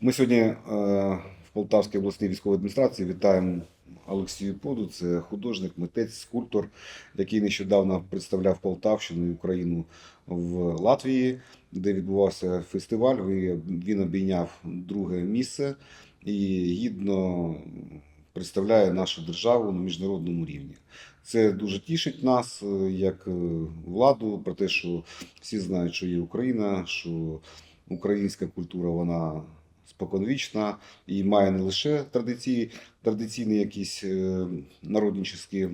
Ми сьогодні е, в Полтавській обласній військовій адміністрації вітаємо Олексію Поду. Це художник, митець, скульптор, який нещодавно представляв Полтавщину і Україну в Латвії, де відбувався фестиваль. Він обійняв друге місце і гідно представляє нашу державу на міжнародному рівні. Це дуже тішить нас, е, як е, владу, про те, що всі знають, що є Україна, що українська культура вона споконвічна і має не лише традиції, традиційні якісь е, народнічні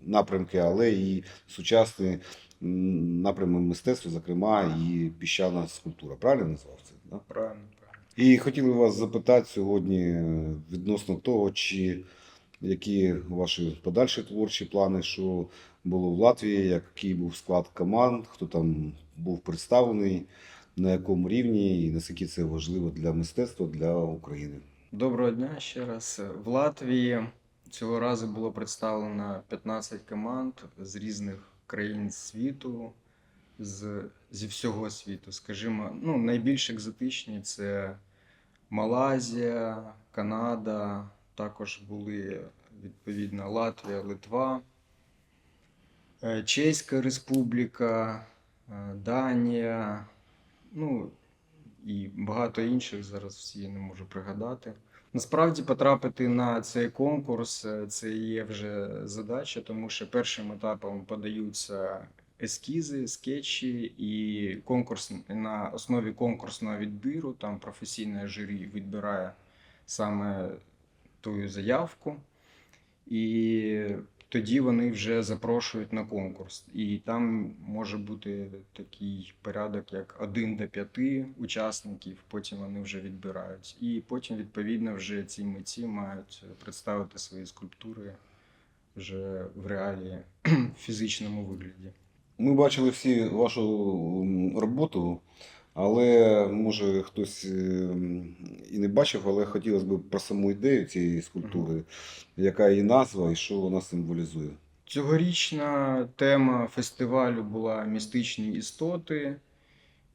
напрямки, але і сучасні напрями мистецтва, зокрема, і піщана скульптура. Правильно назвав це? Да? Правильно, правильно. І хотіли вас запитати сьогодні е, відносно того, чи які ваші подальші творчі плани, що було в Латвії, який був склад команд, хто там був представлений, на якому рівні і наскільки це важливо для мистецтва, для України. Доброго дня ще раз. В Латвії цього разу було представлено 15 команд з різних країн світу, з, зі всього світу. Скажімо, ну, найбільш екзотичні це Малайзія, Канада, також були відповідно Латвія, Литва, е, Чеська Республіка, е, Данія, ну і багато інших зараз всі не можу пригадати. Насправді потрапити на цей конкурс е, це є вже задача, тому що першим етапом подаються ескізи, скетчі, і конкурс на основі конкурсного відбіру, там професійне журі відбирає саме ту заявку, і тоді вони вже запрошують на конкурс. І там може бути такий порядок, як 1 до 5 учасників, потім вони вже відбирають. І потім, відповідно, вже ці митці мають представити свої скульптури вже в реалі в фізичному вигляді. Ми бачили всі вашу роботу, але може хтось е, і не бачив, але хотілося б про саму ідею цієї скульптури, яка її назва і що вона символізує. Цьогорічна тема фестивалю була містичні істоти,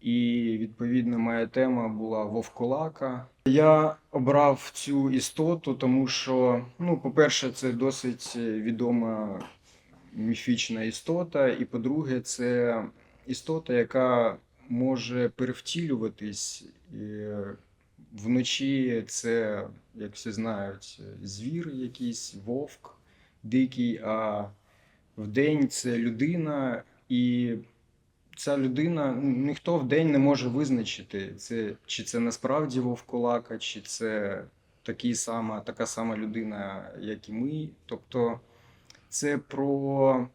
і відповідно моя тема була Вовкулака. Я обрав цю істоту, тому що, ну, по-перше, це досить відома міфічна істота, і по-друге, це істота, яка може перевтілюватись. І вночі це, як всі знають, звір якийсь, вовк дикий, а вдень це людина, і ця людина ну, ніхто вдень не може визначити, це, чи це насправді вовкулака, чи це такий сама, така сама людина, як і ми. Тобто це про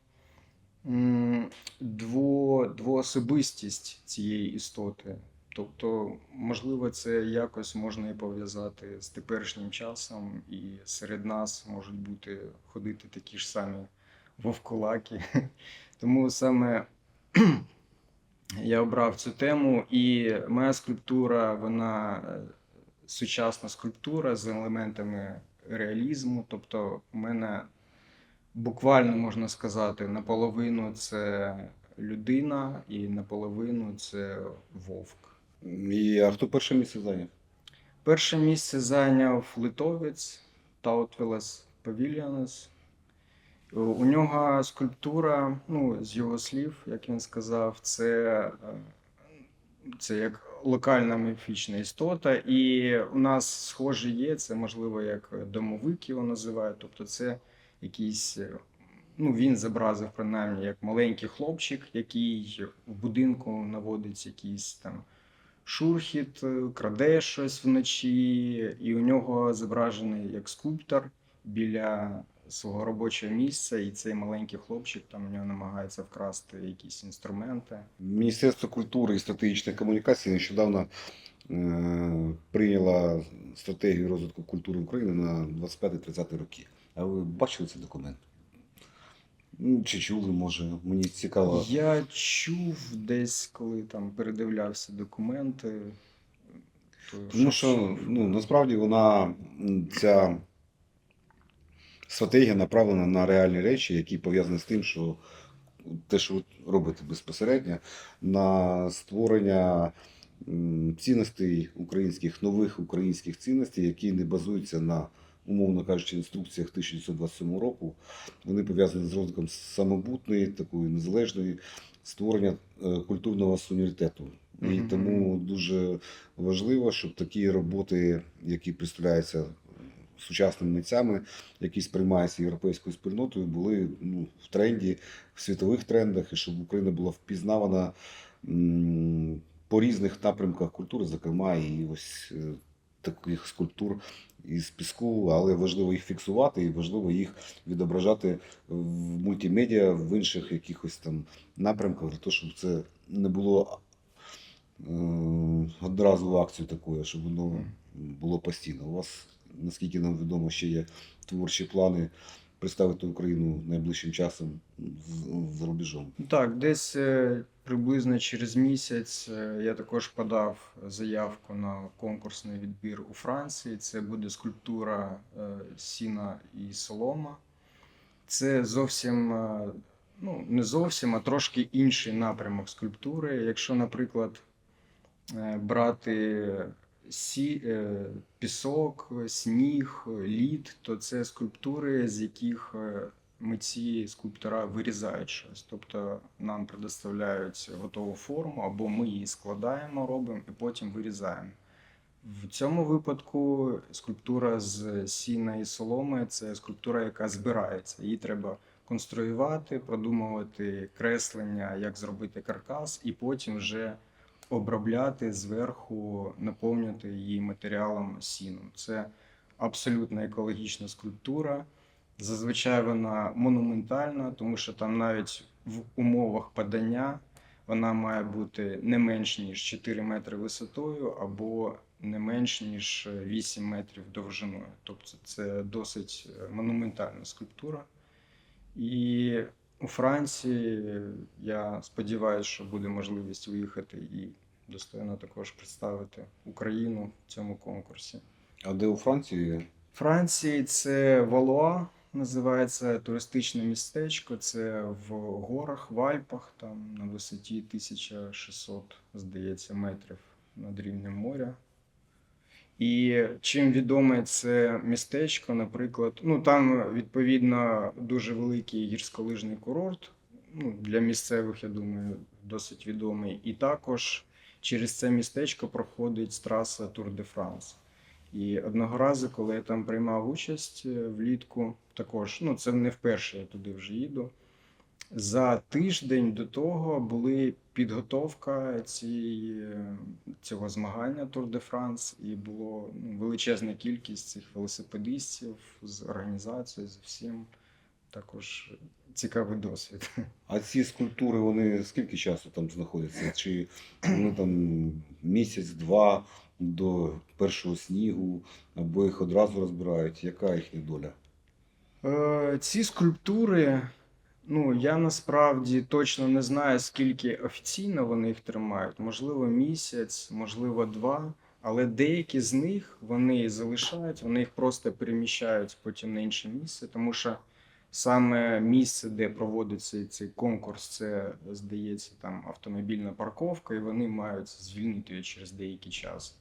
дво, двоособистість цієї істоти. Тобто, можливо, це якось можна і пов'язати з теперішнім часом, і серед нас можуть бути ходити такі ж самі вовкулаки. Тому саме я обрав цю тему, і моя скульптура, вона е, сучасна скульптура з елементами реалізму. Тобто, у мене буквально можна сказати, наполовину це людина, і наполовину це вовк. І а хто перше місце зайняв? Перше місце зайняв литовець Таутвелес Павільянес. У нього скульптура, ну, з його слів, як він сказав, це, це як локальна міфічна істота. І у нас схоже є, це можливо як домовик його називають. Тобто це якийсь, е, ну він зобразив принаймні як маленький хлопчик, який в будинку наводить якісь там шурхіт, е, краде щось вночі, і у нього зображений як скульптор біля свого робочого місця, і цей маленький хлопчик там у нього намагається вкрасти якісь інструменти. Міністерство культури і стратегічної комунікації нещодавно е, прийняло стратегію розвитку культури України на 25-30 роки. А ви бачили цей документ? Ну, Чи чули, може? Мені цікаво. Я чув десь, коли там передивлявся документи. то Тому що ну, насправді вона ця стратегія направлена на реальні речі, які пов'язані з тим, що те, що ви робите безпосередньо, на створення цінностей українських, нових українських цінностей, які не базуються на, умовно кажучи, інструкціях 1927 року. Вони пов'язані з розвитком самобутної, такої незалежної створення е, культурного суверенітету. І Мгм. тому дуже важливо, щоб такі роботи, які представляються сучасними митцями, які сприймаються європейською спільнотою, були ну, в тренді, в світових трендах, і щоб Україна була впізнавана по різних напрямках культури, зокрема, і ось е, таких скульптур із піску, але важливо їх фіксувати і важливо їх відображати в мультимедіа, в інших якихось там напрямках, для того, щоб це не було е, одразу акцію такою, щоб воно було постійно. У вас, наскільки нам відомо, ще є творчі плани представити Україну найближчим часом за рубежом. Так, десь е, приблизно через місяць е, я також подав заявку на конкурсний відбір у Франції. Це буде скульптура е, сіна і солома. Це зовсім, ну, не зовсім, а трошки інший напрямок скульптури. Якщо, наприклад, брати сі, е, пісок, сніг, лід, то це скульптури, з яких е, митці скульптора вирізають щось. Тобто нам предоставляють готову форму, або ми її складаємо, робимо і потім вирізаємо. В цьому випадку скульптура з сіна і соломи це скульптура, яка збирається. Її треба конструювати, продумувати креслення, як зробити каркас, і потім вже обробляти зверху, наповнювати її матеріалом сіном. Це абсолютно екологічна скульптура. Зазвичай вона монументальна, тому що там навіть в умовах падання вона має бути не менш ніж 4 метри висотою або не менш ніж 8 метрів довжиною. Тобто це досить е, монументальна скульптура. І у Франції я сподіваюся, що буде можливість виїхати і достойно також представити Україну в цьому конкурсі. А де у Франції? Франції це Валуа, називається туристичне містечко. Це в горах, в Альпах, там на висоті 1600, здається, метрів над рівнем моря. І чим відоме це містечко, наприклад, ну там відповідно дуже великий гірськолижний курорт. Ну, для місцевих, я думаю, досить відомий. І також через це містечко проходить траса Тур де Франс. І одного разу, коли я там приймав участь е, влітку, також, ну це не вперше я туди вже їду. За тиждень до того були підготовка цієї, цього змагання Тур де Франс, і було ну, величезна кількість цих велосипедистів з організацією, з всім. Також цікавий досвід. А ці скульптури, вони скільки часу там знаходяться? Чи вони там місяць-два до першого снігу, або їх одразу розбирають? Яка їхня доля? Е, Ці скульптури, ну я насправді точно не знаю, скільки офіційно вони їх тримають. Можливо, місяць, можливо, два. Але деякі з них вони залишають, вони їх просто переміщають потім на інше місце, тому що саме місце, де проводиться цей конкурс, це здається там автомобільна парковка, і вони мають звільнити її через деякий час.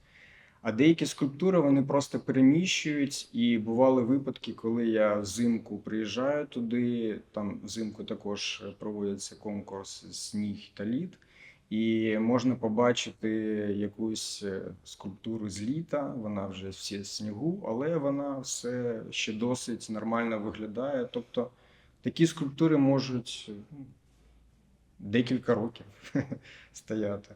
А деякі скульптури вони просто переміщують, і бували випадки, коли я взимку приїжджаю туди. Там взимку також проводиться конкурс сніг та лід, і можна побачити якусь е, скульптуру з літа. Вона вже всі снігу, але вона все ще досить нормально виглядає. Тобто такі скульптури можуть ну, декілька років стояти.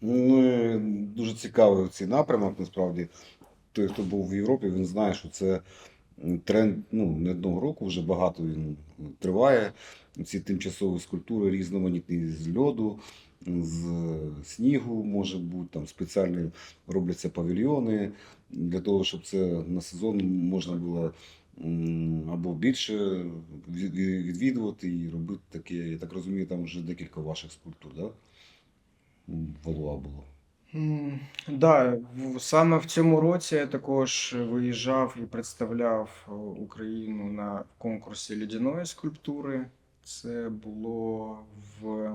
Ну, дуже цікавий цей напрямок, насправді. Той, хто був в Європі, він знає, що це тренд ну, не одного року, вже багато він триває. Ці тимчасові скульптури різноманітні з льоду, з снігу, може бути, там спеціальні робляться павільйони для того, щоб це на сезон можна було або більше від- від- відвідувати і робити таке. Я так розумію, там вже декілька ваших скульптур, да? Валуа було. М, Да, саме в цьому році я також виїжджав і представляв е, Україну на конкурсі льодяної скульптури. Це було в,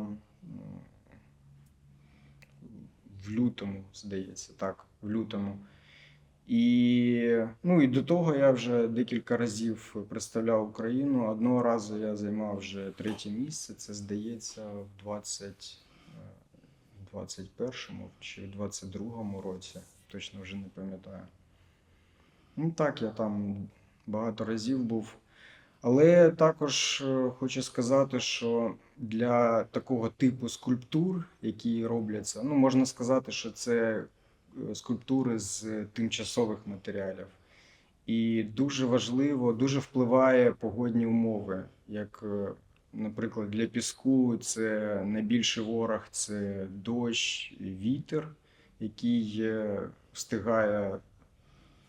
в лютому, здається, так, в лютому. І, ну, і до того я вже декілька разів представляв Україну. Одного разу я займав вже третє місце. Це здається в 20, е, 21-му чи 22-му році. Точно вже не пам'ятаю. Ну так, я там багато разів був. Але також е, хочу сказати, що для такого типу скульптур, які робляться, ну можна сказати, що це е, скульптури з тимчасових матеріалів. І дуже важливо, дуже впливає погодні умови. Як, е, наприклад, для піску це найбільший ворог це дощ, вітер, який е, встигає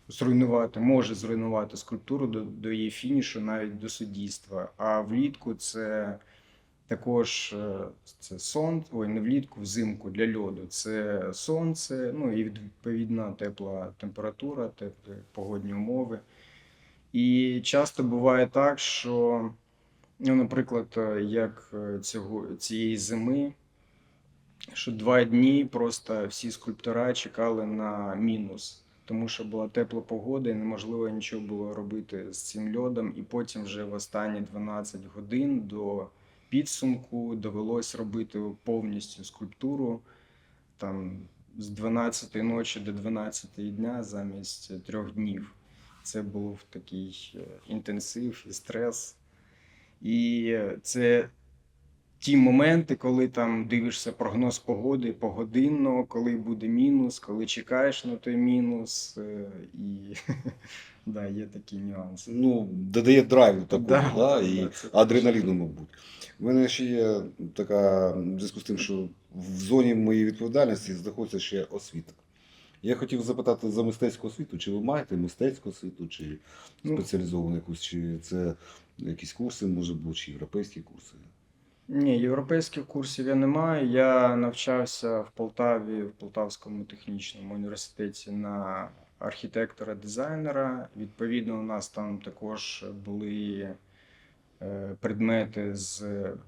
зруйнувати, може зруйнувати скульптуру до, до її фінішу, навіть до суддівства. А влітку це також е, це сонце, ой, не влітку, взимку для льоду. Це сонце, ну і відповідна тепла температура, теплі погодні умови. І часто буває так, що, ну, наприклад, е, як е, цього, цієї зими, що два дні просто всі скульптора чекали на мінус тому що була тепла погода і неможливо нічого було робити з цим льодом. І потім вже в останні 12 годин до підсумку довелось робити повністю скульптуру там з 12 ночі до 12 дня замість трьох днів. Це був такий е, інтенсив і стрес. І це ті моменти, коли там дивишся прогноз погоди погодинно, коли буде мінус, коли чекаєш на той мінус. е, І да, є такі нюанси. Ну, додає драйву такого, Да, да, і да, адреналіну, мабуть. У мене ще є така, в зв'язку з тим, що в зоні моєї відповідальності знаходиться ще освіта. Я хотів запитати за мистецьку освіту, чи ви маєте мистецьку освіту, чи Ну. спеціалізовану якусь, чи це якісь курси, може бути, чи європейські курси? Ні, європейських курсів я не маю. Я навчався в Полтаві, в Полтавському технічному університеті на архітектора-дизайнера. Відповідно, у нас там також були предмети з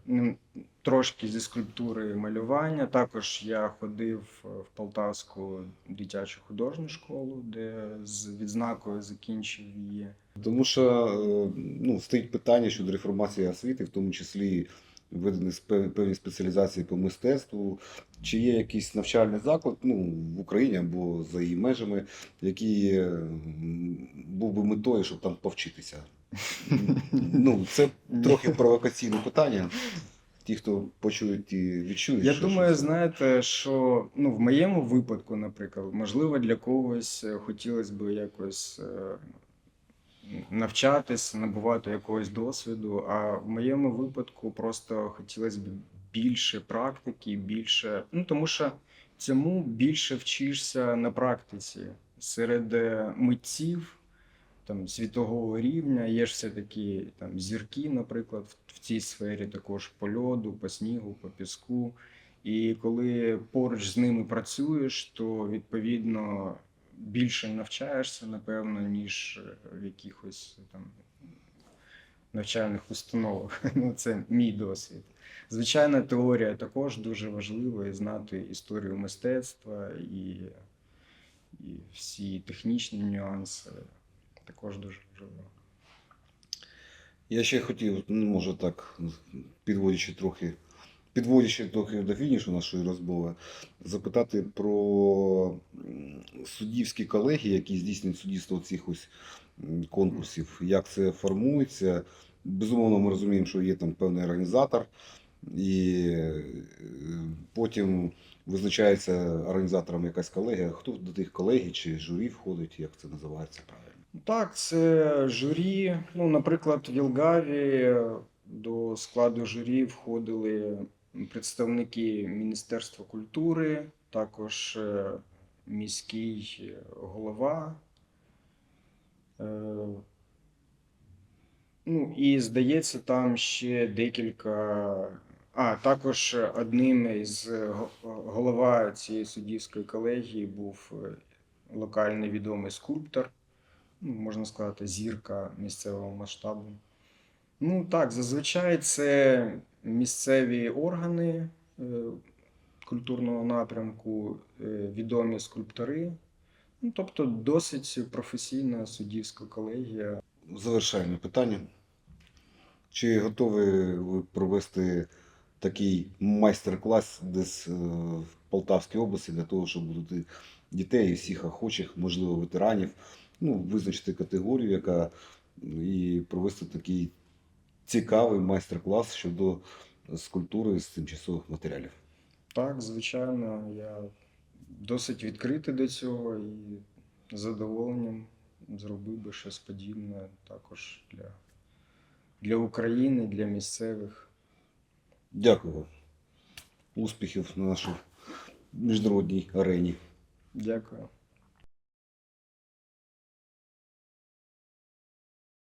ну, трошки зі скульптури малювання. Також я ходив в Полтавську дитячу художню школу, де з відзнакою закінчив її. Тому що е, ну, стоїть питання щодо реформації освіти, в тому числі спе- певні спеціалізації по мистецтву. Чи є якийсь навчальний заклад ну, в Україні або за її межами, який е, був би метою, щоб там повчитися? Ну, це трохи провокаційне питання. Ті, хто почують і відчують. Я що- думаю, що знаєте, що ну, в моєму випадку, наприклад, можливо, для когось е, хотілося б якось е, навчатись, набувати якогось досвіду. А в моєму випадку просто хотілося б більше практики, більше. Ну, тому що цьому більше вчишся на практиці серед е, митців. Там світового рівня є ж все такі там зірки, наприклад, в, цій сфері також по льоду, по снігу, по піску. І коли поруч з ними працюєш, то відповідно більше навчаєшся, напевно, ніж е, в якихось там навчальних установах. Ну, це мій досвід. Звичайно, теорія також дуже важлива і знати історію мистецтва і, і всі технічні нюанси також дуже важливо. Я ще хотів, ну, може так, підводячи трохи, підводячи трохи до фінішу нашої розмови, запитати про суддівські колегії, які здійснюють суддівство цих ось конкурсів, як це формується. Безумовно, ми розуміємо, що є там певний організатор, і е, потім визначається організатором якась колегія. Хто до тих колегій чи журі входить, як це називається правильно? Так, це журі. Ну, наприклад, в Єлгаві до складу журі входили представники Міністерства культури, також е, міський голова. Е, Ну, і здається, там ще декілька. А, також одним із голова цієї суддівської колегії був е, локальний відомий скульптор ну, можна сказати, зірка місцевого масштабу. Ну так, зазвичай це місцеві органи, е, культурного напрямку, е, відомі скульптори. Ну, тобто досить професійна суддівська колегія. Завершальне питання. Чи готові ви провести такий майстер-клас десь е, в Полтавській області для того, щоб бути дітей і всіх охочих, можливо, ветеранів, ну, визначити категорію, яка і провести такий цікавий майстер-клас щодо скульптури з тимчасових матеріалів? Так, звичайно, я досить відкритий до цього і з задоволенням зробив би щось подібне також для, для України, для місцевих. Дякую вам. Успіхів на нашій міжнародній арені. Дякую.